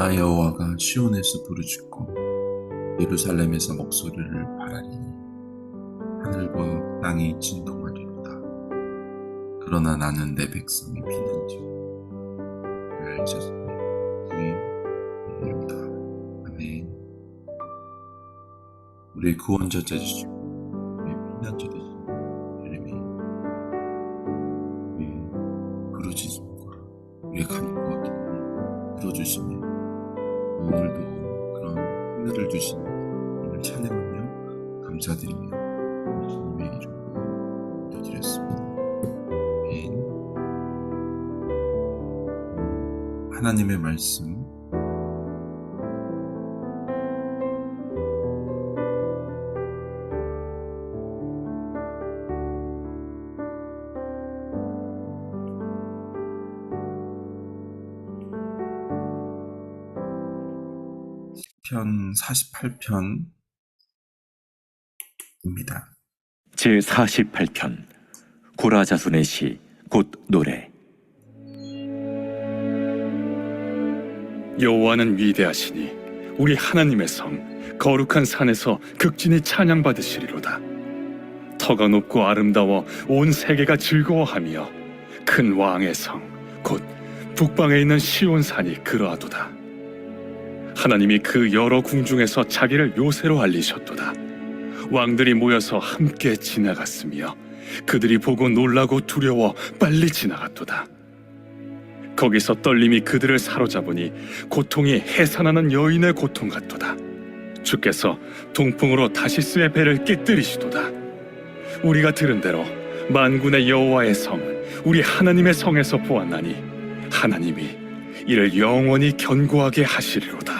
나 여호와가 시온에서 부르짖고 예루살렘에서 목소리를 바라리니 하늘과 땅이 진동하리로다. 그러나 나는 내 백성이 피난지 그를 자손이 이르다. 아멘. 우리 구원자 되시고 우리 피난자 되시고 이름이 우리 우리의 간구와 기도를 들어주시며 오늘도 그런 하늘을 주신 하나님을 찬양하며 감사드리며 예수님의 이름으로 기도드렸습니다. 아멘. 하나님의 말씀 편 48편입니다. 제 48편. 고라 자손의 시 곧 노래. 여호와는 위대하시니 우리 하나님의 성 거룩한 산에서 극진히 찬양받으시리로다. 터가 높고 아름다워 온 세계가 즐거워하며 큰 왕의 성 곧 북방에 있는 시온산이 그러하도다 하나님이 그 여러 궁 중에서 자기를 요새로 알리셨도다 왕들이 모여서 함께 지나갔으며 그들이 보고 놀라고 두려워 빨리 지나갔도다 거기서 떨림이 그들을 사로잡으니 고통이 해산하는 여인의 고통 같도다. 주께서 동풍으로 다시스의 배를 깨뜨리시도다. 우리가 들은 대로 만군의 여호와의 성, 우리 하나님의 성에서 보았나니 하나님이 이를 영원히 견고하게 하시리로다.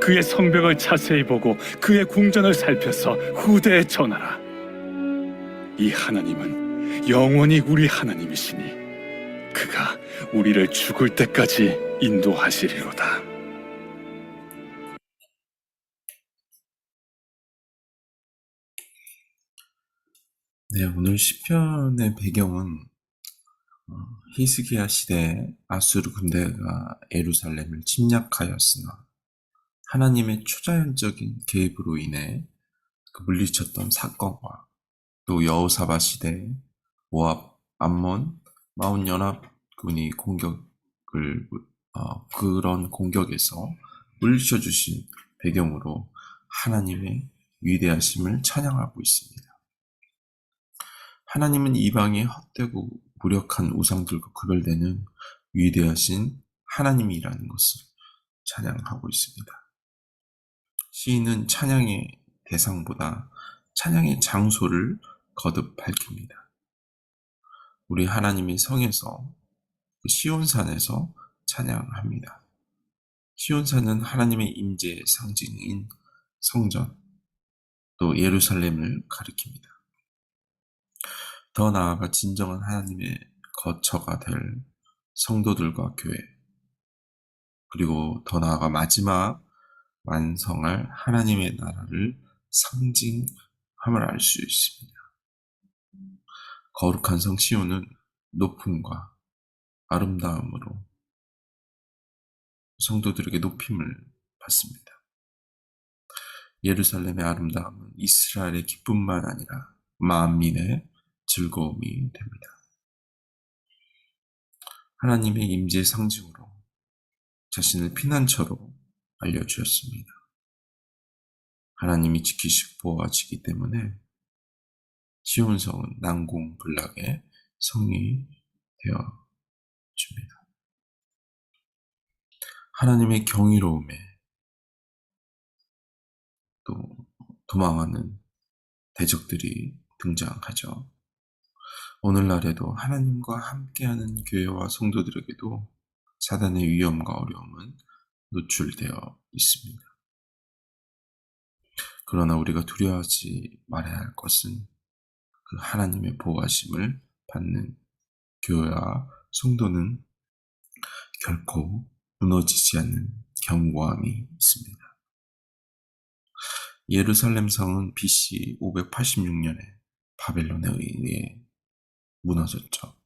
그의 성벽을 자세히 보고 그의 궁전을 살펴서 후대에 전하라. 이 하나님은 영원히 우리 하나님이시니 그가 우리를 죽을 때까지 인도하시리로다. 네, 오늘 시편의 배경은 어, 히스기야 시대에 아수르 군대가 예루살렘을 침략하였으나 하나님의 초자연적인 개입으로 인해 그 물리쳤던 사건과 또 여호사바 시대에 모압, 암몬, 마온 연합군이 공격을 어, 그런 공격에서 물리쳐 주신 배경으로 하나님의 위대하심을 찬양하고 있습니다. 하나님은 이방의 헛되고 무력한 우상들과 구별되는 위대하신 하나님이라는 것을 찬양하고 있습니다. 시인은 찬양의 대상보다 찬양의 장소를 거듭 밝힙니다. 우리 하나님의 성에서 그 시온산에서 찬양합니다. 시온산은 하나님의 임재의 상징인 성전, 또 예루살렘을 가리킵니다. 더 나아가 진정한 하나님의 거처가 될 성도들과 교회, 그리고 더 나아가 마지막 완성할 하나님의 나라를 상징함을 알 수 있습니다. 거룩한 성 시온은 높음과 아름다움으로 성도들에게 높임을 받습니다. 예루살렘의 아름다움은 이스라엘의 기쁨만 아니라 만민의 즐거움이 됩니다. 하나님의 임재 상징으로 자신을 피난처로 알려주었습니다. 하나님이 지키시고 보호하시기 때문에 시온성은 난공불락의 성이 되어 줍니다. 하나님의 경이로움에 또 도망하는 대적들이 등장하죠. 오늘날에도 하나님과 함께하는 교회와 성도들에게도 사단의 위험과 어려움은 노출되어 있습니다. 그러나 우리가 두려워하지 말아야 할 것은 그 하나님의 보호하심을 받는 교회와 성도는 결코 무너지지 않는 견고함이 있습니다. 예루살렘 성은 BC 586년에 바벨론에 의해 무너졌죠.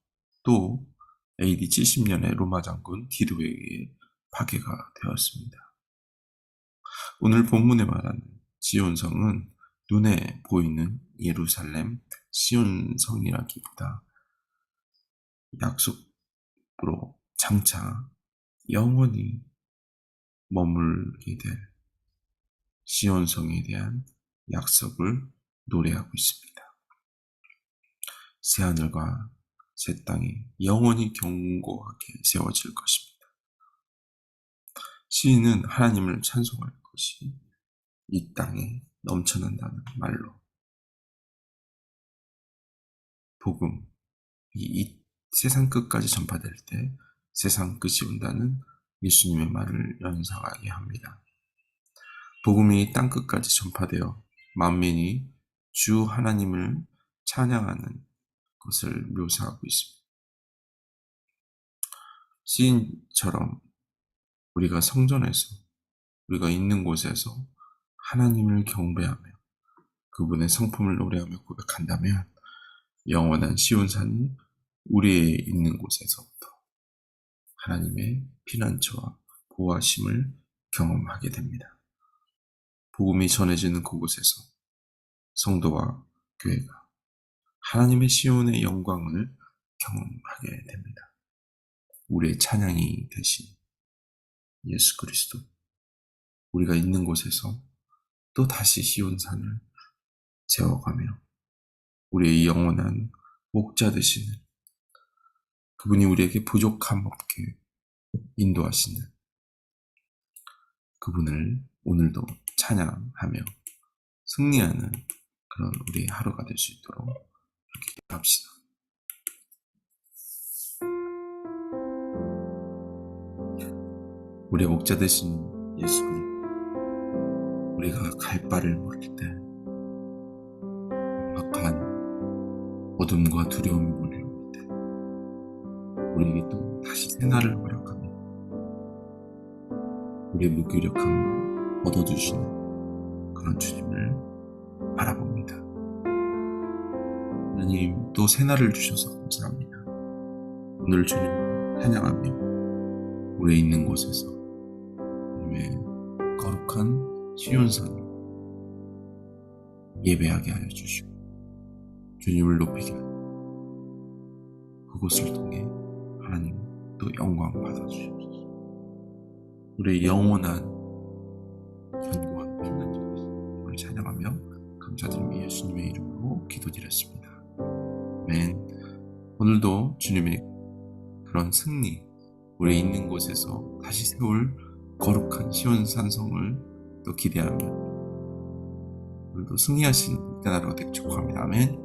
또 AD 70년에 로마 장군 디도에 의해 파괴가 되었습니다. 오늘 본문에 말하는 지온성은 눈에 보이는 예루살렘 시온성이라기보다 약속으로 장차 영원히 머물게 될 시온성에 대한 약속을 노래하고 있습니다. 새 하늘과 새 땅이 영원히 견고하게 세워질 것입니다. 시인은 하나님을 찬송할 것이 이 땅에 넘쳐난다는 말로 복음 이, 이 세상 끝까지 전파될 때 세상 끝이 온다는 예수님의 말을 연상하게 합니다. 복음이 땅 끝까지 전파되어 만민이 주 하나님을 찬양하는 것을 묘사하고 있습니다. 시인처럼 우리가 성전에서 우리가 있는 곳에서 하나님을 경배하며 그분의 성품을 노래하며 고백한다면 영원한 시온산이 우리의 있는 곳에서부터 하나님의 피난처와 보호하심을 경험하게 됩니다. 복음이 전해지는 그곳에서 성도와 교회가 하나님의 시온의 영광을 경험하게 됩니다. 우리의 찬양이 되신 예수 그리스도 우리가 있는 곳에서 또 다시 시온산을 세워가며 우리의 영원한 목자 되시는 그분이 우리에게 부족함 없게 인도하시는 그분을 오늘도 찬양하며 승리하는 그런 우리의 하루가 될 수 있도록 이렇게 합시다. 우리의 목자 되신 예수 그리스도 우리가 갈 바를 모를 때 막한 어둠과 두려움이 몰려올 때 우리에게 또 다시 생활을 허락하며 우리의 무기력함을 얻어주시는 그런 주님을 바라봅니다. 하나님 또 새날을 주셔서 감사합니다. 오늘 주님을 찬양하며 우리 있는 곳에서 주님의 거룩한 시온산 예배하게 하여 주시고 주님을 높이게 그곳을 통해 하나님 또 영광 받아 주시옵소서. 우리의 영원한 견고한 피난처를 찬양하며 감사드리며 예수님의 이름으로 기도드렸습니다. 맨 오늘도 주님의 그런 승리 우리 있는 곳에서 다시 세울 거룩한 시온 산성을 또 기대하며 오늘도 그날로 되기 축복합니다. 아멘.